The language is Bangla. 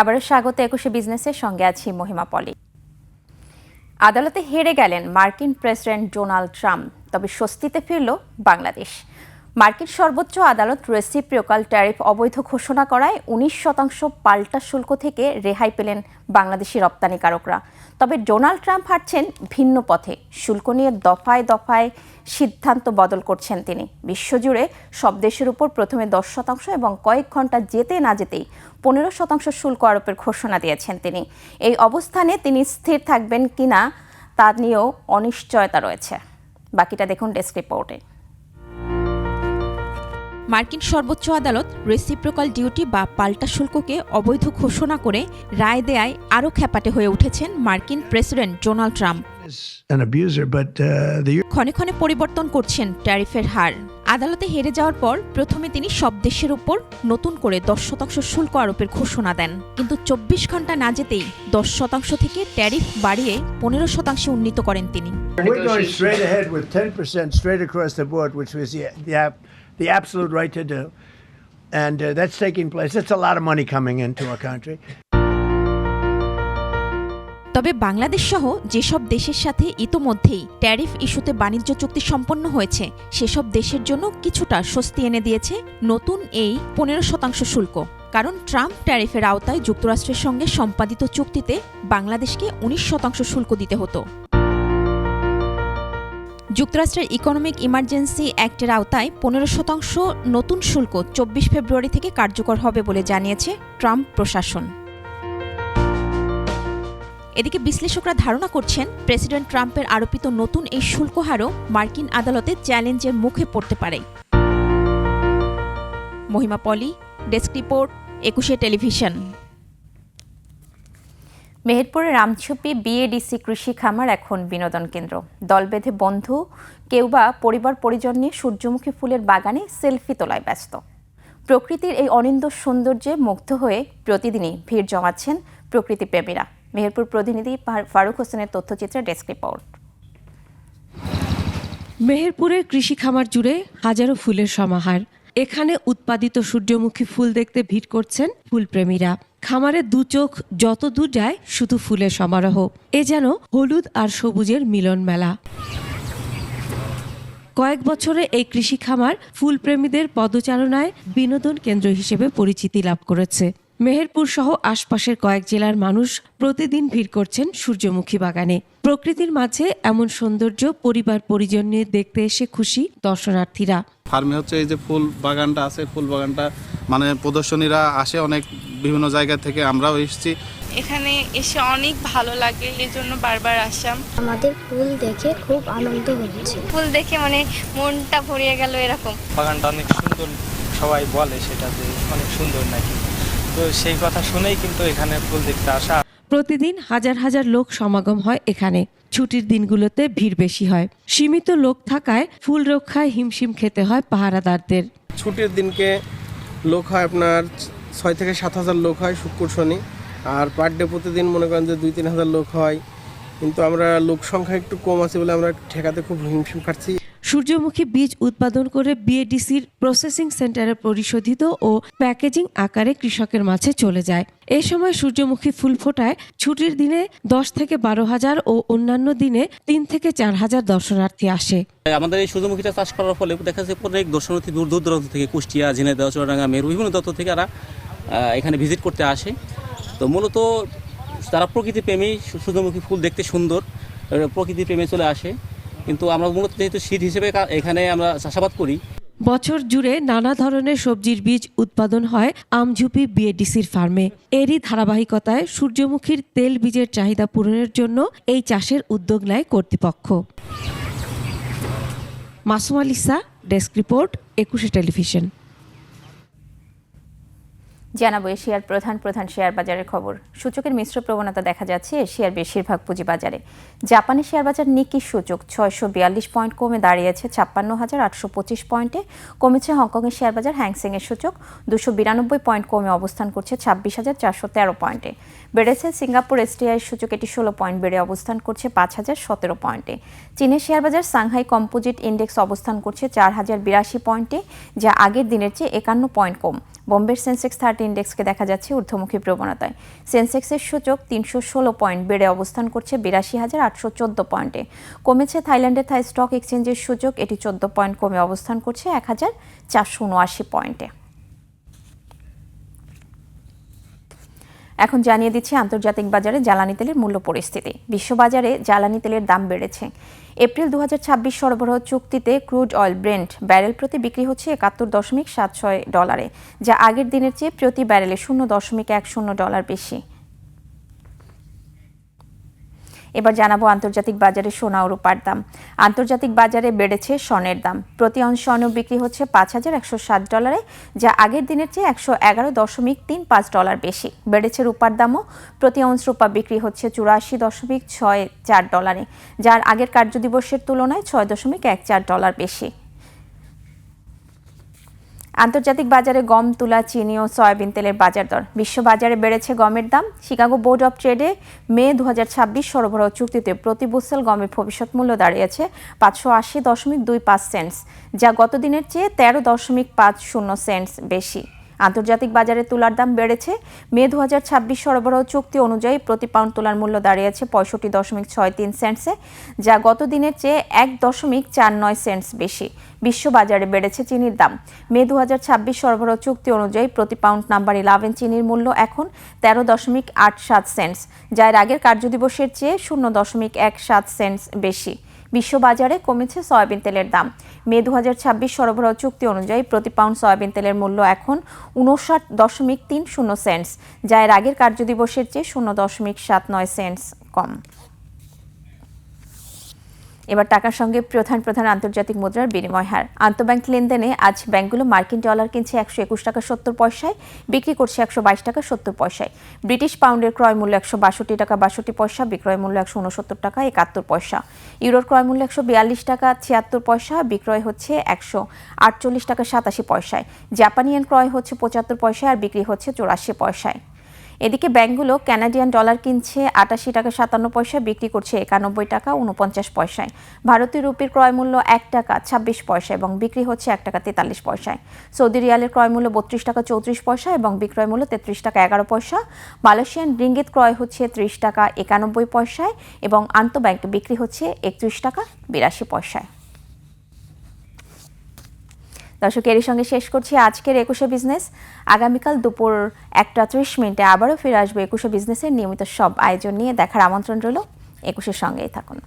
আবারও স্বাগত একুশে বিজনেসের সঙ্গে আছি মহিমা পলি। আদালতে হেরে গেলেন মার্কিন প্রেসিডেন্ট ডোনাল্ড ট্রাম্প, তবে স্বস্তিতে ফিরল বাংলাদেশ। মার্কিন সর্বোচ্চ আদালত রেসিপ্রিওকাল ট্যারিফ অবৈধ ঘোষণা করায় উনিশ শতাংশ পাল্টা শুল্ক থেকে রেহাই পেলেন বাংলাদেশি রপ্তানিকারকরা তবে ডোনাল্ড ট্রাম্প হাঁটছেন ভিন্ন পথে। শুল্ক নিয়ে দফায় দফায় সিদ্ধান্ত বদল করছেন তিনি। বিশ্বজুড়ে সব দেশের উপর প্রথমে দশ শতাংশ এবং কয়েক ঘণ্টা যেতে না যেতেই পনেরো শতাংশ শুল্ক আরোপের ঘোষণা দিয়েছেন তিনি। এই অবস্থানে তিনি স্থির থাকবেন কিনা তা নিয়েও অনিশ্চয়তা রয়েছে। বাকিটা দেখুন ডেস্ক রিপোর্টে। মার্কিন সর্বোচ্চ আদালত রেসিপ্রোকাল ডিউটি বা পাল্টা শুল্ককে অবৈধ ঘোষণা করে রায় দেয়ায় আরও খ্যাপাটে হয়ে উঠেছেন মার্কিন প্রেসিডেন্ট ডোনাল্ড ট্রাম্প। Uh, ক্ষণে ক্ষণে পরিবর্তন করছেন ট্যারিফের হার। আদালতে হেরে যাওয়ার পর প্রথমে তিনি সব দেশের উপর নতুন করে দশ শতাংশ শুল্ক আরোপের ঘোষণা দেন। কিন্তু চব্বিশ ঘণ্টা না যেতেই দশ শতাংশ থেকে ট্যারিফ বাড়িয়ে পনেরো শতাংশে উন্নীত করেন তিনি। the absolute right to do. And uh, that's taking place. It's a lot of money coming into our country. তবে বাংলাদেশ সহ যেসব দেশের সাথে ইতোমধ্যেই ট্যারিফ ইস্যুতে বাণিজ্য চুক্তি সম্পন্ন হয়েছে সেসব দেশের জন্য কিছুটা স্বস্তি এনে দিয়েছে নতুন এই পনেরো শতাংশ শুল্ক কারণ ট্রাম্প ট্যারিফের আওতায় যুক্তরাষ্ট্রের সঙ্গে সম্পাদিত চুক্তিতে বাংলাদেশকে উনিশ শতাংশ শুল্ক দিতে হতো যুক্তরাষ্ট্রের ইকোনমিক ইমার্জেন্সি অ্যাক্টের আওতায় পনেরো শতাংশ নতুন শুল্ক চব্বিশ ফেব্রুয়ারি থেকে কার্যকর হবে বলে জানিয়েছে ট্রাম্প প্রশাসন। এদিকে বিশ্লেষকরা ধারণা করছেন, প্রেসিডেন্ট ট্রাম্পের আরোপিত নতুন এই শুল্ক হারও মার্কিন আদালতে চ্যালেঞ্জের মুখে পড়তে পারে। Mahima Poli, desk report, Ekushey television. মেহেরপুরের রামছুপি বিএডিসি কৃষি খামার এখন বিনোদন কেন্দ্র। দল বেঁধে বন্ধু, কেউ বা পরিবার পরিজন নিয়ে সূর্যমুখী ফুলের বাগানে সেলফি তোলায় ব্যস্ত। প্রকৃতির এই অনিন্দ সৌন্দর্যে মুগ্ধ হয়ে প্রতিদিনই ভিড় জমাচ্ছেন প্রকৃতি প্রেমীরা মেহেরপুর প্রতিনিধি ফারুক হোসেনের তথ্যচিত্রে ডেস্ক রিপোর্ট। মেহেরপুরের কৃষি খামার জুড়ে হাজারো ফুলের সমাহার। এখানে উৎপাদিত সূর্যমুখী ফুল দেখতে ভিড় করছেন ফুলপ্রেমীরা। খামারের দু চোখ যত দূর যায়, শুধু ফুলের সমারোহ। এ যেন হলুদ আর সবুজের মিলন মেলা। কয়েক বছরে এই কৃষি খামার ফুলপ্রেমীদের পদচারণায় বিনোদন কেন্দ্র হিসেবে পরিচিতি লাভ করেছে। মেহেরপুর সহ আশপাশের কয়েক জেলার মানুষ প্রতিদিন ভিড় করছেন সূর্যমুখী বাগানে। প্রকৃতির মাঝে এমন সৌন্দর্য পরিবার পরিজন নিয়ে দেখতে এসে খুশি দর্শনার্থীরা। ফার্মে হচ্ছে এই যে ফুল বাগানটা আছে, ফুল বাগানটা মানে প্রদর্শনীরা আসে অনেক বিভিন্ন জায়গা থেকে আমরাও এসেছি। এখানে এসে অনেক ভালো লাগে এই জন্য বারবার আসলাম। আমাদের ফুল দেখে খুব আনন্দ হচ্ছে। ফুল দেখে মানে মনটা ভরিয়ে গেল এরকম। বাগানটা অনেক সুন্দর সবাই বলে সেটা যে অনেক সুন্দর নাকি। তো সেই কথা শুনেই কিন্তু এখানে ফুল দেখতে আসা। প্রতিদিন হাজার হাজার লোক সমাগম হয় এখানে। ছুটির দিনগুলোতে ভিড় বেশি হয়। সীমিত লোক থাকায় ফুল রক্ষায় হিমশিম খেতে হয় পাহারাদারদের। ছুটির দিনকে লোক হয় আপনার ছয় থেকে সাত হাজার লোক হয় শুক্র শনি। আর পার ডে প্রতিদিন মনে করেন যে দুই তিন হাজার লোক হয়। কিন্তু আমরা লোক সংখ্যা একটু কম আছে বলে আমরা ঠেকাতে খুব হিমশিম খাচ্ছি। সূর্যমুখী বীজ উৎপাদন করে বিএডিসির প্রসেসিং সেন্টারে পরিশোধিত ও প্যাকেজিং আকারে কৃষকের মাঝে চলে যায়। এ সময় সূর্যমুখী ফুল ফোটায় ছুটির দিনে দশ থেকে বারো হাজার ও অন্যান্য দিনে তিন থেকে চার হাজার দর্শনার্থী আসে। আমাদের এই সূর্যমুখীটা চাষ করার ফলে দেখা যাচ্ছে অনেক দর্শনার্থী দূর দূর দূরান্ত থেকে কুষ্টিয়া ঝিনাইদহ চুয়াডাঙ্গা মেরু বিভিন্ন দত্ত থেকে আহ, এখানে ভিজিট করতে আসে। তো মূলত তারা প্রকৃতি প্রেমী সূর্যমুখী ফুল দেখতে সুন্দর আহ, প্রকৃতি প্রেমে চলে আসে। কিন্তু আমরা মূলত যেহেতু শীত হিসেবে এখানে আমরা চাষাবাদ করি। বছর জুড়ে নানা ধরনের সবজির বীজ উৎপাদন হয় আমঝুপি বিএডিসির ফার্মে। এরই ধারাবাহিকতায় সূর্যমুখীর তেল বীজের চাহিদা পূরণের জন্য এই চাষের উদ্যোগ নেয় কর্তৃপক্ষ। Masum Alisa desk report Ekushey television. জানাব এশিয়ার প্রধান প্রধান শেয়ার বাজারের খবর। সূচকের মিশ্র প্রবণতা দেখা যাচ্ছে এশিয়ার বেশিরভাগ পুঁজিবাজারে। জাপানি শেয়ার বাজার নিকি সূচক ছয়শো বিয়াল্লিশ পয়েন্ট কমে দাঁড়িয়েছে ছাপ্পান্ন হাজার আটশো পঁচিশ পয়েন্টে। কমেছে হংকংয়ের শেয়ার বাজার হ্যাংসেংয়ের সূচক দুশো বিরানব্বই পয়েন্ট কমে অবস্থান করছে ছাব্বিশ হাজার চারশো তেরো পয়েন্টে। বেড়েছে সিঙ্গাপুর এসটিআই সূচক এটি ষোলো পয়েন্ট বেড়ে অবস্থান করছে পাঁচ হাজার সতেরো পয়েন্টে। চীনের শেয়ার বাজার সাংহাই কম্পোজিট ইন্ডেক্স অবস্থান করছে চার হাজার বিরাশি পয়েন্টে, যা আগের দিনের চেয়ে একান্ন পয়েন্ট কম। বোম্বের সেন্সেক্স থার্টি ইন্ডেক্সকে দেখা যাচ্ছে ঊর্ধ্বমুখী প্রবণতায়। সেন্সেক্সের সূচক তিনশো ষোলো পয়েন্ট বেড়ে অবস্থান করছে বিরাশি হাজার আটশো চোদ্দ পয়েন্টে। কমেছে থাইল্যান্ডের থাই স্টক এক্সচেঞ্জের সূচক, এটি চোদ্দ পয়েন্ট কমে অবস্থান করছে এক হাজার চারশো উনআশি পয়েন্টে। এখন জানিয়ে দিচ্ছি, আন্তর্জাতিক বাজারে জ্বালানি তেলের মূল্য পরিস্থিতি। বিশ্ববাজারে জ্বালানি তেলের দাম বেড়েছে। এপ্রিল দু হাজার ছাব্বিশ সরবরাহ চুক্তিতে ক্রুড অয়েল ব্রেন্ট ব্যারেল প্রতি বিক্রি হচ্ছে একাত্তর দশমিক সাত ছয় ডলারে, যা আগের দিনের চেয়ে প্রতি ব্যারেলে শূন্য দশমিক এক শূন্য ডলার বেশি। এবার জানাব আন্তর্জাতিক বাজারে সোনা ও রূপার দাম। আন্তর্জাতিক বাজারে বেড়েছে স্বর্ণের দাম। প্রতি অংশ স্বর্ণ বিক্রি হচ্ছে পাঁচ হাজার একশো সাত ডলারে, যা আগের দিনের চেয়ে একশো এগারো দশমিক তিন পাঁচ ডলার বেশি। বেড়েছে রূপার দামও। প্রতি অংশ রূপা বিক্রি হচ্ছে চুরাশি দশমিক ছয় চার ডলারে, যার আগের কার্যদিবসের তুলনায় ছয় দশমিক এক চার ডলার বেশি। আন্তর্জাতিক বাজারে গম, তুলা, চিনি ও সয়াবিন তেলের বাজার দর। বিশ্ববাজারে বেড়েছে গমের দাম। শিকাগো বোর্ড অফ ট্রেডে মে দু হাজার ছাব্বিশ সরবরাহ চুক্তিতে প্রতি বুসেল গমের ভবিষ্যৎ মূল্য দাঁড়িয়েছে পাঁচশো আশি দশমিক দুই পাঁচ সেন্টস, যা গত দিনের চেয়ে তেরো দশমিক পাঁচ শূন্য সেন্টস বেশি। আন্তর্জাতিক বাজারে তুলার দাম বেড়েছে। মে দু হাজার ছাব্বিশ সরবরাহ চুক্তি অনুযায়ী প্রতি পাউন্ড তুলার মূল্য দাঁড়িয়েছে পঁয়ষট্টি দশমিক ছয় তিন সেন্টসে, যা গত দিনের চেয়ে এক দশমিক চার নয় সেন্টস বেশি। বিশ্ববাজারে বেড়েছে চিনির দাম। মে দু হাজার ছাব্বিশ সরবরাহ চুক্তি অনুযায়ী প্রতি পাউন্ড নাম্বার ইলেভেন চিনির মূল্য এখন তেরো দশমিক আট সাত সেন্টস, যা এর আগের কার্যদিবসের চেয়ে শূন্য দশমিক এক সাত সেন্টস বেশি। বিশ্ববাজারে কমেছে সয়াবিন তেলের দাম। মে দু হাজার ছাব্বিশ সরবরাহ চুক্তি অনুযায়ী প্রতি পাউন্ড সয়াবিন তেলের মূল্য এখন উনষাট দশমিক তিন শূন্য সেন্টস, যা এর আগের কার্যদিবসের চেয়ে শূন্য দশমিক সাত নয় সেন্টস কম। এবার টাকার সঙ্গে প্রধান প্রধান আন্তর্জাতিক মুদ্রার বিনিময় হার। আন্তঃব্যাংক লেনদেনে আজ ব্যাংকগুলো মার্কিন ডলার কিনছে একশো একুশ টাকা সত্তর পয়সায়, বিক্রি করছে একশো বাইশ টাকা সত্তর পয়সায়। ব্রিটিশ পাউন্ডের ক্রয় মূল্য একশো বাষট্টি টাকা বাষট্টি পয়সা, বিক্রয় মূল্য একশো উনসত্তর টাকা একাত্তর পয়সা। ইউরোর ক্রয় মূল্য একশো বিয়াল্লিশ টাকা ছিয়াত্তর পয়সা, বিক্রয় হচ্ছে একশো আটচল্লিশ টাকা সাতাশি পয়সায়। জাপানিয়ান ক্রয় হচ্ছে পঁচাত্তর পয়সায় আর বিক্রি হচ্ছে চৌরাশি পয়সায়। এদিকে ব্যাংকগুলো ক্যানাডিয়ান ডলার কিনছে, আটাশি টাকা সাতান্ন পয়সা, বিক্রি করছে একানব্বই টাকা উনপঞ্চাশ পয়সায়। ভারতীয় রুপির ক্রয় মূল্য এক টাকা ছাব্বিশ পয়সা এবং বিক্রি হচ্ছে এক টাকা তেতাল্লিশ পয়সায়। সৌদি রিয়ালের ক্রয় মূল্য বত্রিশ টাকা চৌত্রিশ পয়সা এবং বিক্রয় মূল্য তেত্রিশ টাকা এগারো পয়সা। মালয়েশিয়ান রিঙ্গিত ক্রয় হচ্ছে ত্রিশ টাকা একানব্বই পয়সায় এবং আন্তঃব্যাংক বিক্রি হচ্ছে একত্রিশ টাকা বিরাশি পয়সায়। দর্শক এর সঙ্গে শেষ করছি আজকের একুশে বিজনেস। আগামীকাল দুপুর একটা ত্রিশ মিনিটে আবারও ফিরে আসব একুশে বিজনেসের নিয়মিত সব আয়োজন নিয়ে। দেখার আমন্ত্রণ রইল। একুশের সঙ্গেই থাকুন।